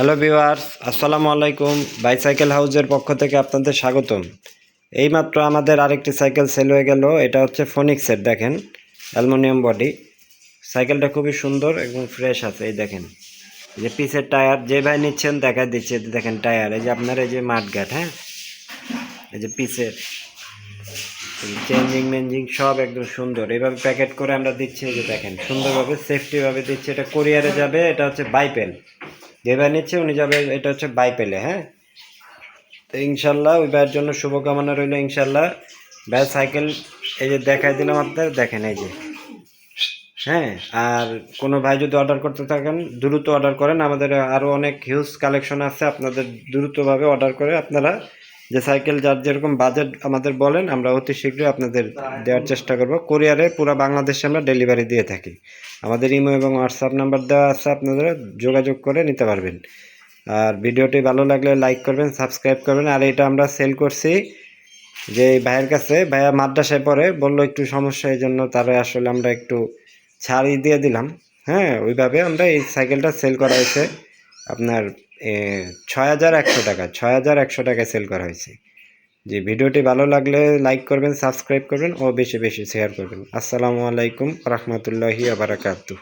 Hello viewers, আসসালামু আলাইকুম। Bicycle হাউজের পক্ষ থেকে আপনাদের স্বাগতম। এইমাত্র আমাদের আরেকটি সাইকেল সেল হয়ে গেল, এটা হচ্ছে ফোনিক্সের দেখেন, অ্যালুমিনিয়াম বডি। সাইকেলটা খুবই সুন্দর এবং ফ্রেশ আছে, এই দেখেন। এই যে পিসের টায়ার যে ভাই নিচ্ছেন দেখা দিচ্ছে দেখেন টায়ার এই যে আপনার এই যে মাঠঘাট হ্যাঁ? এই যে পিসের চেঞ্জিং মেঞ্জিং সব একদম সুন্দর। এভাবে প্যাকেট করে আমরা দিচ্ছি, এই যে দেখেন, সুন্দরভাবে সেফটিভাবে দিচ্ছি। এটা কোরিয়ারে যাবে, এটা হচ্ছে বাইপেল যে নিচ্ছে, উনি যাবে, এটা হচ্ছে বাই পেলে হ্যাঁ? তো ইনশাল্লাহ ওই ভাইয়ের জন্য শুভকামনা রইল ইনশাল্লাহ। ভাই সাইকেল এই যে দেখাই দিলাম আপনার দেখেন এই যে। হ্যাঁ আর কোনো ভাই যদি অর্ডার করতে থাকেন, দ্রুত অর্ডার করেন। আমাদের আরও অনেক হিউজ কালেকশন আছে, আপনাদের দ্রুতভাবে অর্ডার করে আপনারা যে সাইকেল যার যেরকম বাজেট আমাদের বলেন, আমরা অতি শীঘ্রই আপনাদের দেওয়ার চেষ্টা করব। কোরিয়ারে পুরো বাংলাদেশে আমরা ডেলিভারি দিয়ে থাকি। আমাদের ইমো এবং হোয়াটসঅ্যাপ নাম্বার দেওয়া আছে, আপনারা যোগাযোগ করে নিতে পারবেন। আর ভিডিওটি ভালো লাগলে লাইক করবেন সাবস্ক্রাইব করবেন। আর এটা আমরা সেল করছি যে ভাইয়ের কাছে। ভাইয়া মাদ্রাসায় পড়ে, বলল একটু সমস্যা, এই জন্য তারা আসলে আমরা একটু ছাড়ি দিয়ে দিলাম। হ্যাঁ ওইভাবে আমরা এই সাইকেলটা সেল করা হয়েছে। আপনার ছয় হাজার একশো টাকা, ছয় হাজার একশো টাকায় সেল করা হয়েছে। জি ভিডিওটি ভালো লাগলে লাইক করবেন সাবস্ক্রাইব করবেন ও বেশি বেশি শেয়ার করবেন। আসসালামু আলাইকুম, রহমতুল্লাহি আবরাকাতু